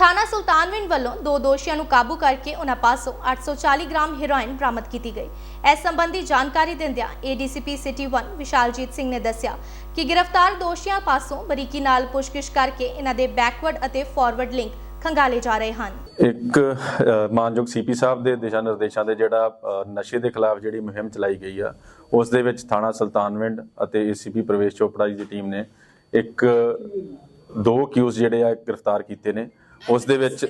ਥਾਣਾ ਸੁਲਤਾਨਵਿੰਡ ਵੱਲੋਂ ਦੋ ਦੋਸ਼ੀਆਂ ਨੂੰ ਕਾਬੂ ਕਰਕੇ ਉਹਨਾਂ ਪਾਸੋਂ 840 ਗ੍ਰਾਮ ਹੈਰੋਇਨ ਬਰਾਮਦ ਕੀਤੀ ਗਈ। ਇਸ ਸੰਬੰਧੀ ਜਾਣਕਾਰੀ ਦਿੰਦਿਆਂ ਏਡੀਸੀਪੀ ਸਿਟੀ 1 ਵਿਸ਼ਾਲਜੀਤ ਸਿੰਘ ਨੇ ਦੱਸਿਆ ਕਿ ਗ੍ਰਿਫਤਾਰ ਦੋਸ਼ੀਆਂ ਪਾਸੋਂ ਬਰੀਕੀ ਨਾਲ ਪੁੱਛਗਿੱਛ ਕਰਕੇ ਇਹਨਾਂ ਦੇ ਬੈਕਵਰਡ ਅਤੇ ਫਾਰਵਰਡ ਲਿੰਕ ਖੰਗਾਲੇ ਜਾ ਰਹੇ ਹਨ। ਇੱਕ ਮਾਨਯੋਗ ਸੀਪੀ ਸਾਹਿਬ ਦੇ ਦਿਸ਼ਾ ਨਿਰਦੇਸ਼ਾਂ ਦੇ ਜਿਹੜਾ ਨਸ਼ੇ ਦੇ ਖਿਲਾਫ ਜਿਹੜੀ ਮੁਹਿੰਮ ਚਲਾਈ ਗਈ ਆ, ਉਸ ਦੇ ਵਿੱਚ ਥਾਣਾ ਸੁਲਤਾਨਵਿੰਡ ਅਤੇ ਏਸੀਪੀ ਪ੍ਰਵੇਸ਼ ਚੋਪੜਾ ਜੀ ਦੀ ਟੀਮ ਨੇ ਇੱਕ, ਦੋ ਕਿਊਜ਼ ਜਿਹੜੇ ਆ ਗ੍ਰਿਫਤਾਰ ਕੀਤੇ ਨੇ। ਉਸ ਦੇ ਵਿੱਚ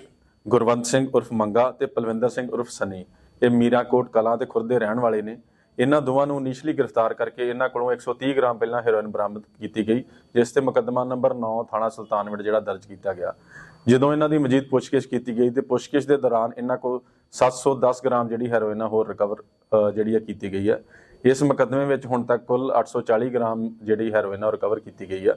ਗੁਰਵੰਤ ਸਿੰਘ ਉਰਫ ਮੰਗਾ ਤੇ ਪਲਵਿੰਦਰ ਸਿੰਘ ਉਰਫ ਸਨੀ। ਇਹ ਮੀਰਾਕੋਟ ਕਲਾਂ ਤੇ ਖੁਰਦੇ ਰਹਿਣ ਵਾਲੇ ਨੇ। ਇਹਨਾਂ ਦੋਵਾਂ ਨੂੰ ਇਨੀਸ਼ੀਅਲੀ ਗ੍ਰਿਫਤਾਰ ਕਰਕੇ ਇਹਨਾਂ ਕੋਲੋਂ 130 ਗ੍ਰਾਮ ਪਹਿਲਾਂ ਹੈਰੋਇਨ ਬਰਾਮਦ ਕੀਤੀ ਗਈ, ਜਿਸ ਤੇ ਮੁਕੱਦਮਾ ਨੰਬਰ 9 ਥਾਣਾ ਸੁਲਤਾਨਵਿੰਡ, ਜਿਹੜਾ ਦਰਜ ਕੀਤਾ ਗਿਆ। ਜਦੋਂ ਇਹਨਾਂ ਦੀ ਮਜੀਦ ਪੁੱਛਗਿੱਛ ਕੀਤੀ ਗਈ ਤੇ ਪੁੱਛਗਿੱਛ ਦੇ ਦੌਰਾਨ ਇਹਨਾਂ ਕੋਲ 710 ਗ੍ਰਾਮ ਜਿਹੜੀ ਹੈਰੋਇਨ ਆ ਹੋਰ ਰਿਕਵਰ ਜਿਹੜੀ ਆ ਕੀਤੀ ਗਈ ਹੈ ਇਸ ਮੁਕੱਦਮੇ ਵਿੱਚ ਹੁਣ ਤੱਕ ਕੁੱਲ 840 ਗ੍ਰਾਮ ਜਿਹੜੀ ਹੈਰੋਇਨ ਆ ਰਿਕਵਰ ਕੀਤੀ ਗਈ ਆ।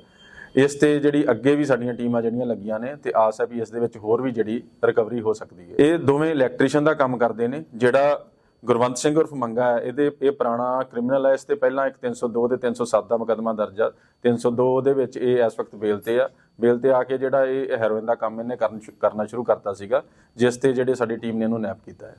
ਇਸ ਤੇ ਜਿਹੜੀ ਅੱਗੇ ਵੀ ਸਾਡੀਆਂ ਟੀਮਾਂ ਜਿਹੜੀਆਂ ਲੱਗੀਆਂ ਨੇ ਤੇ ਆਸ ਹੈ ਵੀ ਇਸ ਦੇ ਵਿੱਚ ਹੋਰ ਵੀ ਜਿਹੜੀ ਰਿਕਵਰੀ ਹੋ ਸਕਦੀ ਹੈ। ਇਹ ਦੋਵੇਂ ਇਲੈਕਟ੍ਰੀਸ਼ੀਅਨ ਦਾ ਕੰਮ ਕਰਦੇ ਨੇ, ਜਿਹੜਾ ਗੁਰਵੰਤ ਸਿੰਘ ਉਰਫ ਮੰਗਾ ਹੈ, ਇਹਦੇ ਇਹ ਪੁਰਾਣਾ ਕ੍ਰਿਮੀਨਲ ਹੈ, ਇਸ ਤੇ ਪਹਿਲਾਂ ਇੱਕ 302 ਤੇ 307 ਦਾ ਮੁਕੱਦਮਾ ਦਰਜ ਆ। 302 ਦੇ ਵਿੱਚ ਇਹ ਇਸ ਵਕਤ ਬੇਲ ਤੇ ਆ ਬੇਲ ਤੇ ਆ ਕੇ ਜਿਹੜਾ ਇਹ ਹੈਰੋਇਨ ਦਾ ਕੰਮ ਇਹਨੇ ਕਰਨ ਕਰਨਾ ਸ਼ੁਰੂ ਕਰਤਾ ਸੀਗਾ, ਜਿਸ ਤੇ ਜਿਹੜੇ ਸਾਡੀ ਟੀਮ ਨੇ ਇਹਨੂੰ ਨੈਪ ਕੀਤਾ ਹੈ।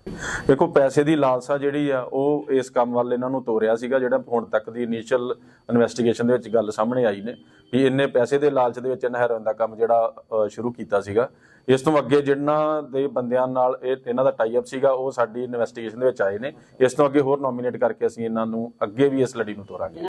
ਦੇਖੋ, ਪੈਸੇ ਦੀ ਲਾਲਸਾ ਜਿਹੜੀ ਆ, ਉਹ ਇਸ ਕੰਮ ਵੱਲ ਇਹਨਾਂ ਨੂੰ ਤੋਰਿਆ ਸੀਗਾ, ਜਿਹੜਾ ਹੁਣ ਤੱਕ ਦੀ ਇਨੀਸ਼ੀਅਲ ਇਨਵੈਸਟੀਗੇਸ਼ਨ ਦੇ ਵਿੱਚ ਗੱਲ ਸਾਹਮਣੇ ਆਈ ਨੇ, ਵੀ ਇਹਨੇ ਪੈਸੇ ਦੇ ਲਾਲਚ ਦੇ ਵਿੱਚ ਇਹਨਾਂ ਹੈਰੋਇਨ ਦਾ ਕੰਮ ਜਿਹੜਾ ਸ਼ੁਰੂ ਕੀਤਾ ਸੀਗਾ। ਇਸ ਤੋਂ ਅੱਗੇ ਜਿਨ੍ਹਾਂ ਦੇ ਬੰਦਿਆਂ ਨਾਲ ਇਹ, ਇਹਨਾਂ ਦਾ ਟਾਈ ਅਪ ਸੀਗਾ, ਉਹ ਸਾਡੀ ਇਨਵੈਸਟੀਗੇਸ਼ਨ ਦੇ ਵਿੱਚ ਆਏ ਨੇ। ਇਸ ਤੋਂ ਅੱਗੇ ਹੋਰ ਨੋਮੀਨੇਟ ਕਰਕੇ ਅਸੀਂ ਇਹਨਾਂ ਨੂੰ ਅੱਗੇ ਵੀ ਇਸ ਲੜੀ ਨੂੰ ਤੋਰਾਂਗੇ।